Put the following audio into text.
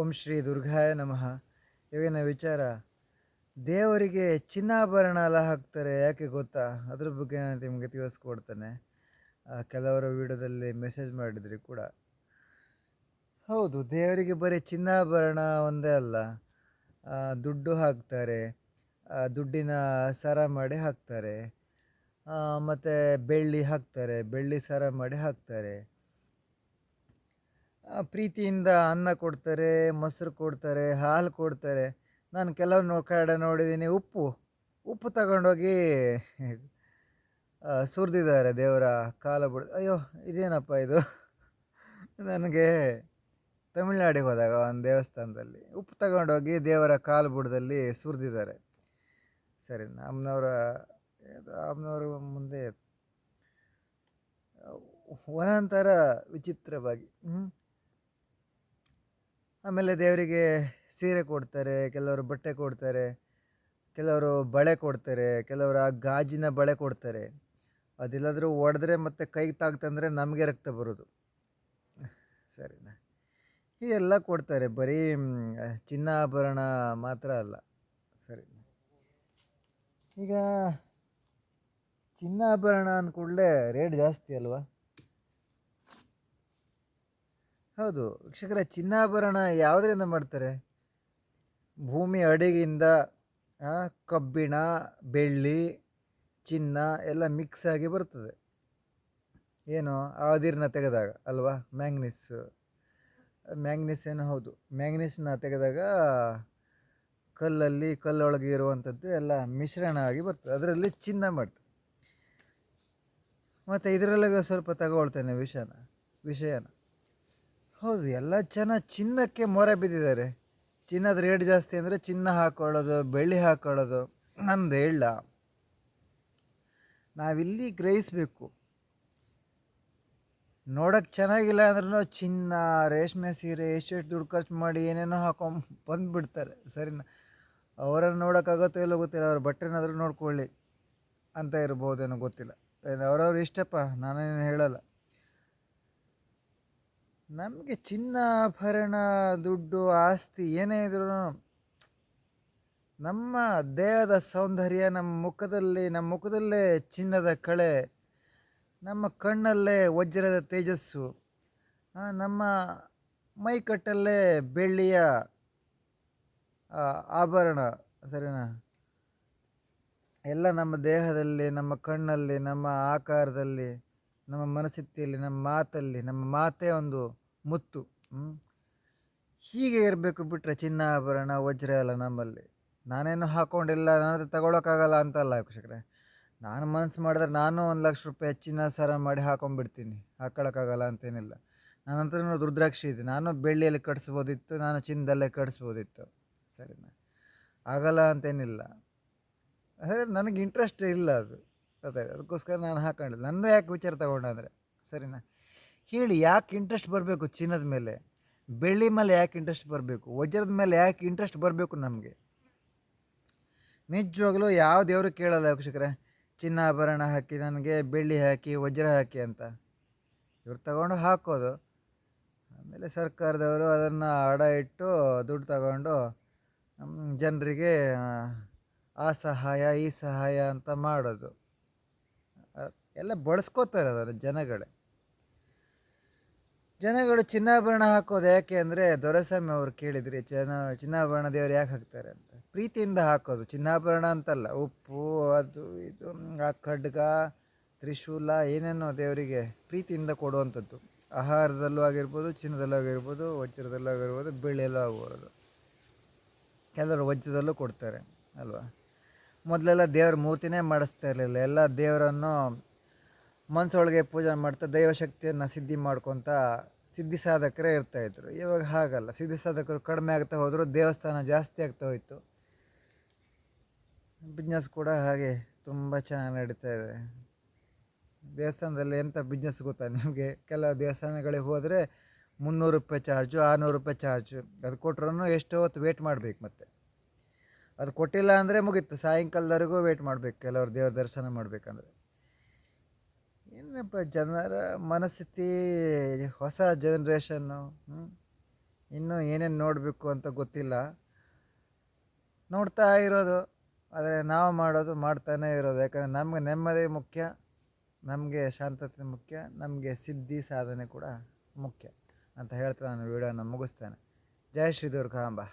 ಓಂ ಶ್ರೀ ದುರ್ಗಾಯ ನಮಃ. ಇವಾಗಿನ ವಿಚಾರ, ದೇವರಿಗೆ ಚಿನ್ನಾಭರಣ ಎಲ್ಲ ಹಾಕ್ತಾರೆ ಯಾಕೆ ಗೊತ್ತಾ? ಅದ್ರ ಬಗ್ಗೆ ನಾನು ನಿಮಗೆ ತಿಳಿಸ್ಕೊಡ್ತೇನೆ. ಕೆಲವರು ವಿಡಿಯೋದಲ್ಲಿ ಮೆಸೇಜ್ ಮಾಡಿದ್ರಿ ಕೂಡ. ಹೌದು, ದೇವರಿಗೆ ಬರೀ ಚಿನ್ನಾಭರಣ ಒಂದೇ ಅಲ್ಲ. ದುಡ್ಡು ಹಾಕ್ತಾರೆ ದುಡ್ಡಿನ ಸರ ಮಾಡಿ ಹಾಕ್ತಾರೆ ಮತ್ತು ಬೆಳ್ಳಿ ಹಾಕ್ತಾರೆ, ಬೆಳ್ಳಿ ಸರ ಮಾಡಿ ಹಾಕ್ತಾರೆ. ಪ್ರೀತಿಯಿಂದ ಅನ್ನ ಕೊಡ್ತಾರೆ, ಮೊಸರು ಕೊಡ್ತಾರೆ, ಹಾಲು ಕೊಡ್ತಾರೆ. ನಾನು ಕೆಲವು ಕಡೆ ನೋಡಿದ್ದೀನಿ ಉಪ್ಪು ಉಪ್ಪು ತಗೊಂಡೋಗಿ ಸುರಿದಿದ್ದಾರೆ ದೇವರ ಕಾಲ ಬಿಡ, ಅಯ್ಯೋ, ಇದೇನಪ್ಪ ಇದು? ನನಗೆ ತಮಿಳ್ನಾಡಿಗೆ ಹೋದಾಗ ಒಂದು ದೇವಸ್ಥಾನದಲ್ಲಿ ಉಪ್ಪು ತಗೊಂಡೋಗಿ ದೇವರ ಕಾಲು ಬುಡದಲ್ಲಿ ಸುರಿದಿದ್ದಾರೆ. ಸರಿ ನಮ್ಮನವರ ಅಮ್ಮನವ್ರ ಮುಂದೆ ಒಂದೊಂಥರ ವಿಚಿತ್ರವಾಗಿ ಹ್ಞೂ ಆಮೇಲೆ ದೇವರಿಗೆ ಸೀರೆ ಕೊಡ್ತಾರೆ, ಕೆಲವರು ಬಟ್ಟೆ ಕೊಡ್ತಾರೆ, ಕೆಲವರು ಬಳೆ ಕೊಡ್ತಾರೆ, ಕೆಲವರು ಆ ಗಾಜಿನ ಬಳೆ ಕೊಡ್ತಾರೆ. ಅದಿಲ್ಲಾದರೂ ಒಡೆದ್ರೆ ಮತ್ತೆ ಕೈಗೆ ತಾಗ್ತಂದರೆ ನಮಗೆ ರಕ್ತ ಬರೋದು. ಸರಿನಾ? ಎಲ್ಲ ಕೊಡ್ತಾರೆ, ಬರೀ ಚಿನ್ನಾಭರಣ ಮಾತ್ರ ಅಲ್ಲ. ಸರಿ ಈಗ ಚಿನ್ನಾಭರಣ ಅಂದ್ಕೂಡಲೇ ರೇಟ್ ಜಾಸ್ತಿ ಅಲ್ವಾ? ಹೌದು. ವೀಕ್ಷಕರ ಚಿನ್ನಾಭರಣ ಯಾವುದರಿಂದ ಮಾಡ್ತಾರೆ? ಭೂಮಿ ಅಡಿಗೆಯಿಂದ ಕಬ್ಬಿಣ, ಬೆಳ್ಳಿ, ಚಿನ್ನ ಎಲ್ಲ ಮಿಕ್ಸ್ ಆಗಿ ಬರ್ತದೆ. ಏನು? ಆದಿರನ್ನ ತೆಗೆದಾಗ, ಅಲ್ವಾ? ಮ್ಯಾಂಗ್ನೀಸ್ ಮ್ಯಾಂಗ್ನೀಸ್ ಏನು? ಹೌದು. ಮ್ಯಾಂಗ್ನೀಸ್ನ ತೆಗೆದಾಗ, ಕಲ್ಲಲ್ಲಿ ಕಲ್ಲೊಳಗೆ ಇರುವಂಥದ್ದು ಎಲ್ಲ ಮಿಶ್ರಣ ಆಗಿ ಬರ್ತದೆ. ಅದರಲ್ಲಿ ಚಿನ್ನ ಮಾಡ್ತಾರೆ. ಮತ್ತು ಇದರೊಳಗೆ ಸ್ವಲ್ಪ ತಗೊಳ್ತೇನೆ ವಿಷಯನ ವಿಷಯನ. ಹೌದು, ಎಲ್ಲ ಜನ ಚಿನ್ನಕ್ಕೆ ಮೊರೆ ಬಿದ್ದಿದ್ದಾರೆ. ಚಿನ್ನದ ರೇಟ್ ಜಾಸ್ತಿ ಅಂದರೆ ಚಿನ್ನ ಹಾಕೊಳ್ಳೋದು, ಬೆಳ್ಳಿ ಹಾಕೊಳ್ಳೋದು, ನಂದು ಹೇಳ. ನಾವಿಲ್ಲಿ ಗ್ರಹಿಸಬೇಕು. ನೋಡೋಕ್ಕೆ ಚೆನ್ನಾಗಿಲ್ಲ ಅಂದ್ರೂ ಚಿನ್ನ, ರೇಷ್ಮೆ ಸೀರೆ ಎಷ್ಟೆಷ್ಟು ದುಡ್ಡು ಖರ್ಚು ಮಾಡಿ ಏನೇನೋ ಹಾಕೊಂಡು ಬಂದುಬಿಡ್ತಾರೆ. ಸರಿನಾ? ಅವರನ್ನು ನೋಡೋಕ್ಕಾಗುತ್ತೋ ಇಲ್ಲೋ ಗೊತ್ತಿಲ್ಲ, ಅವ್ರ ಬಟ್ಟೆನಾದರೂ ನೋಡ್ಕೊಳ್ಳಿ ಅಂತ ಇರ್ಬೋದೇನೋ ಗೊತ್ತಿಲ್ಲ. ಅವರವ್ರು ಅವ್ರವ್ರ ಇಷ್ಟಪ್ಪ, ನಾನೇನು ಹೇಳಲ್ಲ. ನಮಗೆ ಚಿನ್ನ ಆಭರಣ ದುಡ್ಡು, ಆಸ್ತಿ ಏನೇ ಇದ್ರೂ ನಮ್ಮ ದೇಹದ ಸೌಂದರ್ಯ, ನಮ್ಮ ಮುಖದಲ್ಲಿ, ನಮ್ಮ ಮುಖದಲ್ಲೇ ಚಿನ್ನದ ಕಳೆ, ನಮ್ಮ ಕಣ್ಣಲ್ಲೇ ವಜ್ರದ ತೇಜಸ್ಸು ನಮ್ಮ ಮೈಕಟ್ಟಲ್ಲೇ ಬೆಳ್ಳಿಯ ಆಭರಣ, ಸರಿನಾ? ಎಲ್ಲ ನಮ್ಮ ದೇಹದಲ್ಲಿ, ನಮ್ಮ ಕಣ್ಣಲ್ಲಿ, ನಮ್ಮ ಆಕಾರದಲ್ಲಿ ನಮ್ಮ ಮನಸ್ಥಿತಿಯಲ್ಲಿ, ನಮ್ಮ ಮಾತಲ್ಲಿ, ನಮ್ಮ ಮಾತೇ ಒಂದು ಮುತ್ತು ಹೀಗೆ ಇರಬೇಕು ಬಿಟ್ಟರೆ ಚಿನ್ನಾಭರಣ, ವಜ್ರ ಎಲ್ಲ ನಮ್ಮಲ್ಲಿ. ನಾನೇನು ಹಾಕ್ಕೊಂಡಿಲ್ಲ ನನ್ನ ಹತ್ರ ತಗೊಳಕ್ಕಾಗಲ್ಲ ಅಂತಲ್ಲ ವೀಕ್ಷಕರೇ ನಾನು ಮನಸ್ಸು ಮಾಡಿದ್ರೆ ನಾನು ಒಂದು ಲಕ್ಷ ರೂಪಾಯಿ ಹೆಚ್ಚಿನ ಸರ ಮಾಡಿ ಹಾಕೊಂಡ್ಬಿಡ್ತೀನಿ. ಹಾಕೊಳಕ್ಕಾಗಲ್ಲ ಅಂತೇನಿಲ್ಲ. ನನ್ನ ಹತ್ರ ರುದ್ರಾಕ್ಷಿ ಇದೆ. ನಾನು ಬೆಳ್ಳಿಯಲ್ಲಿ ಕಟ್ಸ್ಬೋದಿತ್ತು, ನಾನು ಚಿನ್ನದಲ್ಲೇ ಕಟ್ಸ್ಬೋದಿತ್ತು. ಸರಿನಾ? ಆಗಲ್ಲ ಅಂತೇನಿಲ್ಲ. ಅದೇ ನನಗೆ ಇಂಟ್ರೆಸ್ಟ್ ಇಲ್ಲ ಅದು. ಅದೇ, ಅದಕ್ಕೋಸ್ಕರ ನಾನು ಹಾಕೊಂಡಿಲ್ಲ. ನನ್ನ ಯಾಕೆ ವಿಚಾರ ತಗೊಂಡೆ ಅಂದರೆ ಸರಿನಾ? ಹೇಳಿ, ಯಾಕೆ ಇಂಟ್ರೆಸ್ಟ್ ಬರಬೇಕು ಚಿನ್ನದ ಮೇಲೆ? ಬೆಳ್ಳಿ ಮೇಲೆ ಯಾಕೆ ಇಂಟ್ರೆಸ್ಟ್ ಬರಬೇಕು? ವಜ್ರದ ಮೇಲೆ ಯಾಕೆ ಇಂಟ್ರೆಸ್ಟ್ ಬರಬೇಕು ನಮಗೆ? ನಿಜವಾಗ್ಲೂ ಯಾವ ದೇವರು ಕೇಳಲ್ಲ ಚಿನ್ನ, ಆಭರಣ ಹಾಕಿ ನನಗೆ, ಬೆಳ್ಳಿ ಹಾಕಿ, ವಜ್ರ ಹಾಕಿ ಅಂತ. ಇವ್ರು ತಗೊಂಡು ಹಾಕೋದು. ಆಮೇಲೆ ಸರ್ಕಾರದವರು ಅದನ್ನು ಅಡ ಇಟ್ಟು, ದುಡ್ಡು ತಗೊಂಡು ಜನರಿಗೆ ಆ ಸಹಾಯ, ಈ ಸಹಾಯ ಅಂತ ಮಾಡೋದು. ಎಲ್ಲ ಬಳಸ್ಕೋತಾರೆ ಅದನ್ನು ಜನಗಳೇ. ಜನಗಳು ಚಿನ್ನಾಭರಣ ಹಾಕೋದು ಯಾಕೆ ಅಂದರೆ ದೊರೆಸ್ವಾಮಿ ಅವರು ಕೇಳಿದ್ರಿ ಜನ ಚಿನ್ನಾಭರಣ ದೇವರು ಯಾಕೆ ಹಾಕ್ತಾರೆ ಅಂತ. ಪ್ರೀತಿಯಿಂದ ಹಾಕೋದು, ಚಿನ್ನಾಭರಣ ಅಂತಲ್ಲ, ಉಪ್ಪು, ಅದು, ಇದು, ಆ ಖಡ್ಗ, ತ್ರಿಶೂಲ, ಏನೇನೋ ದೇವರಿಗೆ ಪ್ರೀತಿಯಿಂದ ಕೊಡುವಂಥದ್ದು. ಆಹಾರದಲ್ಲೂ ಆಗಿರ್ಬೋದು, ಚಿನ್ನದಲ್ಲೂ ಆಗಿರ್ಬೋದು, ವಜ್ರದಲ್ಲೂ ಆಗಿರ್ಬೋದು, ಬೆಳ್ಳಿಯಲ್ಲೂ ಆಗ್ಬೋದು ಕೆಲವರು ವಜ್ರದಲ್ಲೂ ಕೊಡ್ತಾರೆ, ಅಲ್ವಾ? ಮೊದಲೆಲ್ಲ ದೇವ್ರ ಮೂರ್ತಿನೇ ಮಾಡಿಸ್ತಾ ಇರಲಿಲ್ಲ. ಎಲ್ಲ ದೇವರನ್ನು ಮನಸ್ಸೊಳಗೆ ಪೂಜೆ ಮಾಡ್ತಾ ದೈವಶಕ್ತಿಯನ್ನು ಸಿದ್ಧಿ ಮಾಡ್ಕೊತ ಸಿದ್ಧಿ ಸಾಧಕರೇ ಇರ್ತಾಯಿದ್ರು ಇವಾಗ ಹಾಗಲ್ಲ. ಸಿದ್ಧಿ ಸಾಧಕರು ಕಡಿಮೆ ಆಗ್ತಾ ಹೋದರೂ, ದೇವಸ್ಥಾನ ಜಾಸ್ತಿ ಆಗ್ತಾ ಹೋಯಿತು. ಬಿಸ್ನೆಸ್ ಕೂಡ ಹಾಗೆ ತುಂಬ ಚೆನ್ನಾಗಿ ನಡೀತಾ ಇದೆ. ದೇವಸ್ಥಾನದಲ್ಲಿ ಎಂಥ ಬಿಸ್ನೆಸ್ ಗೊತ್ತಾ ನಿಮಗೆ? ಕೆಲವು ದೇವಸ್ಥಾನಗಳಿಗೆ ಹೋದರೆ ಮುನ್ನೂರು ರೂಪಾಯಿ ಚಾರ್ಜು, ಆರುನೂರು ರೂಪಾಯಿ ಚಾರ್ಜು. ಅದು ಕೊಟ್ರೂ ಎಷ್ಟೋ ಹೊತ್ತು ವೇಟ್ ಮಾಡಬೇಕು ಮತ್ತೆ. ಅದು ಕೊಟ್ಟಿಲ್ಲ ಅಂದರೆ ಮುಗೀತು. ಸಾಯಂಕಾಲದವರೆಗೂ ವೇಟ್ ಮಾಡಬೇಕು. ಕೆಲವರು ದೇವ್ರ ದರ್ಶನ ಮಾಡಬೇಕಂದ್ರೆ. ಏನಪ್ಪ ಜನರ ಮನಸ್ಥಿತಿ, ಹೊಸ ಜನ್ರೇಷನ್ನು ಇನ್ನೂ ಏನೇನು ನೋಡಬೇಕು ಅಂತ ಗೊತ್ತಿಲ್ಲ. ನೋಡ್ತಾ ಇರೋದು, ಆದರೆ ನಾವು ಮಾಡೋದು ಮಾಡ್ತಾನೇ ಇರೋದು. ಯಾಕಂದರೆ ನಮಗೆ ನೆಮ್ಮದಿ ಮುಖ್ಯ, ನಮಗೆ ಶಾಂತತೆ ಮುಖ್ಯ, ನಮಗೆ ಸಿದ್ಧಿ ಸಾಧನೆ ಕೂಡ ಮುಖ್ಯ ಅಂತ ಹೇಳ್ತಾ ನಾನು ವಿಡಿಯೋನ ಮುಗಿಸ್ತೇನೆ. ಜಯ ಶ್ರೀ ದುರ್ಗಾಂಬ